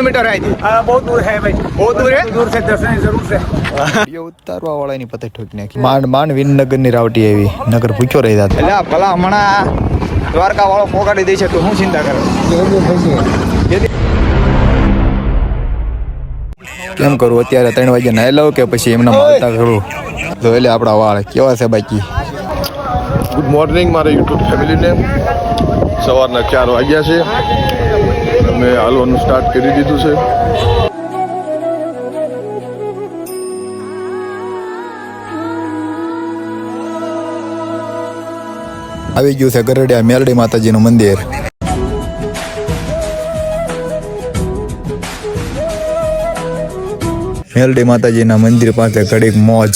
Kilometre है जी हाँ, बहुत दूर है भाई बहुत दूर है दूर से दर्शन जरूर से વિડીયો ઉતારવા વાળાની પતે ઠોકી નાખી માંડ માંડ વિનનગરની રાવટી આવી નગર ભૂખ્યો રહી જાત એટલે આ ભલા હમણાં દ્વારકા વાળો પોગાડી દે છે તો હું ચિંતા કરે કેમ કરું અત્યારે ત્રણ વાગે નાઈ લઉં કે પછી એમને માલતા કરું તો એટલે આપણા વાળ કેવા છે બાકી ગુડ મોર્નિંગ મારા યુટ્યુબ ફેમિલીને સવારના ચાર વાગ્યા છે અમે હાલવાનું સ્ટાર્ટ કરી દીધું છે. આવી ગયું છે ગરડિયા મેલડી માતાજીનું મંદિર. મેલડી માતાજીના મંદિર પાસે ઘડીક મોજ.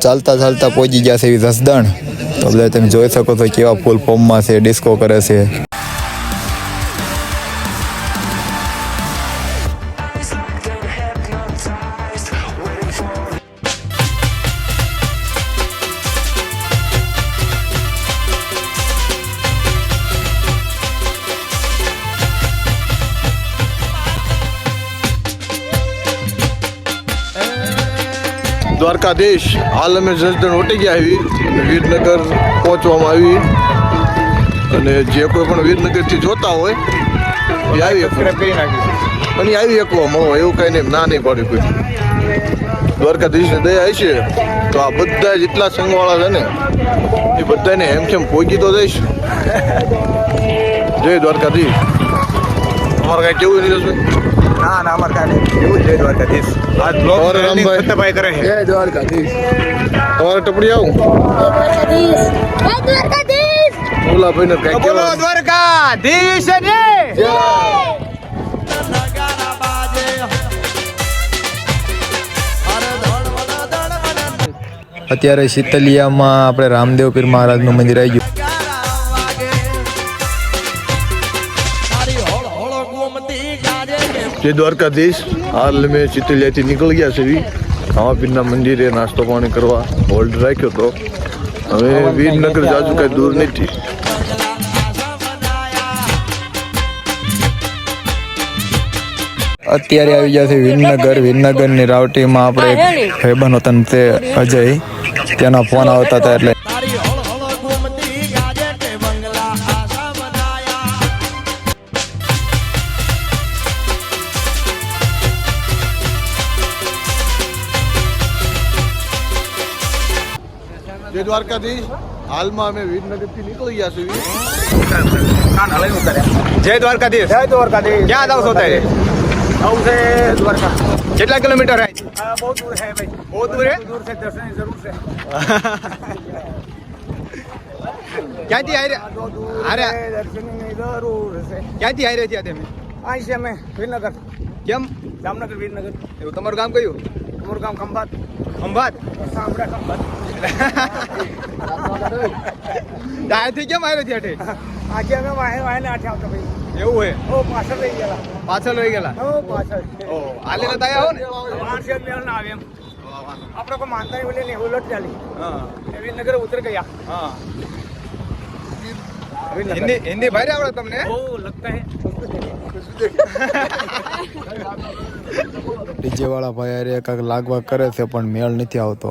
ચાલતા ચાલતા પહોંચી ગયા છે એવી જસદણ તો બધા તમે જોઈ શકો છો કેવા ફૂલ ફોર્મમાં છે ડિસ્કો કરે છે. દ્વારકાધીશ હાલ અમે જસદણ ઓટી ગયા આવી વીરનગર પહોંચવામાં આવી. અને જે કોઈ પણ વીરનગરથી જોતા હોય એ આવી અને આવી એકવા મળો એવું કઈ નહીં ના નહીં પડે કોઈ. દ્વારકાધીશને દયા હશે તો આ બધા જેટલા સંઘવાળા છે ને એ બધાને હેમખેમ પહોંચી તો જઈશ? જય દ્વારકાધીશ. તમારે કાંઈ કેવું નીરજભાઈ? ના ના અમારે કાંઈ નહીં. એવું જય દ્વારકાધીશ. આ બ્લોગ ઓર રામભાઈ? સત્યભાઈ કરે છે. દ્વારકાધીશ. તમારે ટપડી આવું. દ્વારકાધીશ. જય દ્વારકાધીશ. ઓલા ભાઈને કે બોલો કહેવાનું. દ્વારકાધીશ ને અત્યારે શીતલિયામાં આપણે રામદેવ પીર મહારાજનું મંદિર આવી ગયું. જય દ્વારકાધીશ. હાલ મેં ચિતલિયાથી નીકળી ગયા છે ખાવા ખાવાપીના મંદિરે નાસ્તો પાણી કરવા હોલ્ડ રાખ્યો તો. હવે વીરનગર જાજુ કાંઈ દૂર નથી. અત્યારે આવી ગયા છે વિનનગર વિનનગરની રાવટીમાં આપણે એક ભાઈબંધ હતા ને તે અજય. ત્યાંના ફોન આવતા હતા એટલે जय द्वारकाधीश हाल में वीर नगर की निकली जाए जय द्वारकाधीश जय द्वारकाधीश क्या दाउस होता है? कितना किलोमीटर है? हाँ, बहुत दूर है भाई। बहुत दूर है? दूर से दर्शन ज़रूर से। क्या थी आई अरे दर्शन ज़रूर से। क्या थी आई रही थी में? आई से हमें वीरनगर। क्यों? जामनगर वीरनगर। तो तुम्हारा गाँव कहू तुम्हारा गाँव खंभात। खंभात। ડાયથી કેમ આવ્યો છે અઠે આજે અમે વાહે વાહે ને આઠે આવતા ભાઈ. એવું હે? ઓ પાછળ લઈ ગયેલા. પાછળ લઈ ગયેલા? ઓ પાછળ. ઓ આલે લતા આવો ને? માણસે મેળ ના આવે એમ. આપણે કોઈ માનતા બોલે ને ઉલટ ચાલી. હા. એવી નગર ઉતર ગયા. હા. હિન્દી હિન્દી ભાઈ આવડે તમને? ઓ લગતા હે. ડીજે વાળા ભાઈ અરે કાક લાગવા કરે છે પણ મેળ નથી આવતો.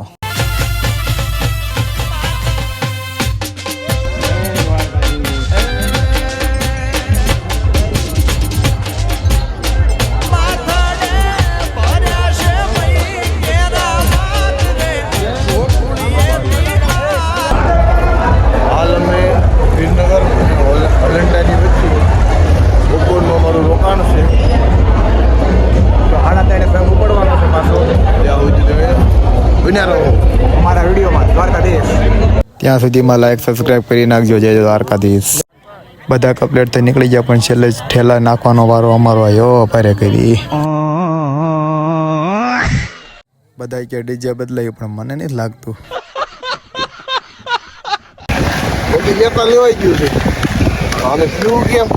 ત્યાં સુધીમાં લાઈક સબસ્ક્રાઇબ કરી નાખજો. જય દ્વારકાધીશ. બધા કપલેટ તો નીકળી ગયા, પણ છેલ્લે ઠેલા નાખવાનો વારો અમારો આવ્યો ભારે કરી. બધા કે ડીજે બદલાયું, પણ મને નથી લાગતું. લેતા લેવાઈ ગયું છે. અને પીવું કેમ?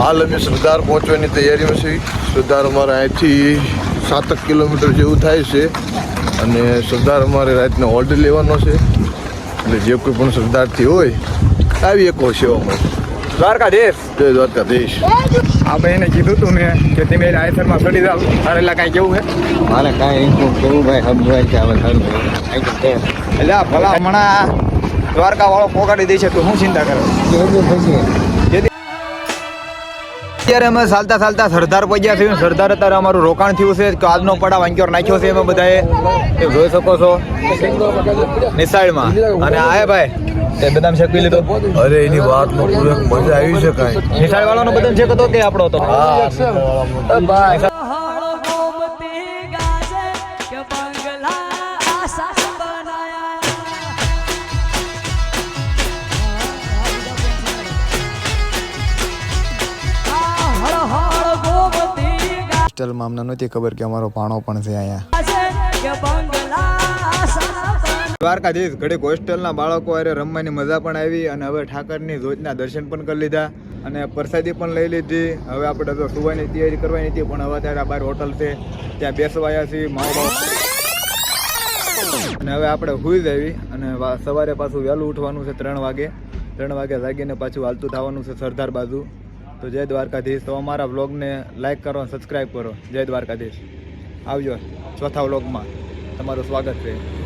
હાલ અમે સરદાર પહોંચવાની તૈયારીમાં છીએ. સરદાર અમારે અહીંથી સાતક કિલોમીટર જેવું થાય છે અને સરદાર અમારે રાતનો ઓર્ડર લેવાનો છે. એટલે જે કોઈ પણ સરદારથી હોય આવી એક સેવામાં દ્વારકાધીશ. જય દ્વારકાધીશ. આપણે એને કીધું હતું ને કે તમે આયસરમાં ચડી જાવ તારે એટલે કાંઈ કેવું છે? મારે કાંઈ ઇન્કમ કેવું ભાઈ સમજવાય છે. હવે સારું એટલે આ ભલા હમણાં દ્વારકા વાળો પોગાડી દે છે તો શું ચિંતા કરે? અત્યારે અમે ચાલતા ચાલતા સરદાર પહોંચ્યા છીએ. સરદાર અત્યારે અમારું રોકાણ થયું છે. કે આજનો પડાવ અંક્યોર નાખ્યો છે અમે બધાએ. એ જોઈ શકો છો. નિસાળમાં અને આય ભાઈ. તે બદામ શેકવી લીધો. અરે એની વાત મજા આવી છે કાંઈ. નિશાળ વાળાનો બદામ શેક હતો કે આપણો હતો? હોસ્ટેલમાં અમને નહોતી ખબર કે અમારો ભાણો પણ છે અહીંયા. દ્વારકાધીશ ઘડીક હોસ્ટેલના બાળકો અરે રમવાની મજા પણ આવી અને હવે ઠાકરની ધોજના દર્શન પણ કરી લીધા અને પ્રસાદી પણ લઈ લીધી. હવે આપણે તો સુવાની તૈયારી કરવાની હતી, પણ હવે ત્યારે બહાર હોટલ છે, ત્યાં બેસવાયા છીએ માવો બાવો અને હવે આપણે હુઈ જ આવી અને સવારે પાછું વહેલું ઉઠવાનું છે ત્રણ વાગે. ત્રણ વાગે જાગીને પાછું હાલતું થવાનું છે સરદાર બાજુ. તો જય દ્વારકાધીશ. તો અમારા વ્લોગને લાઇક કરો અને સબસ્ક્રાઈબ કરો. જય દ્વારકાધીશ. આવજો ચોથા વ્લોગમાં. તમારું સ્વાગત છે.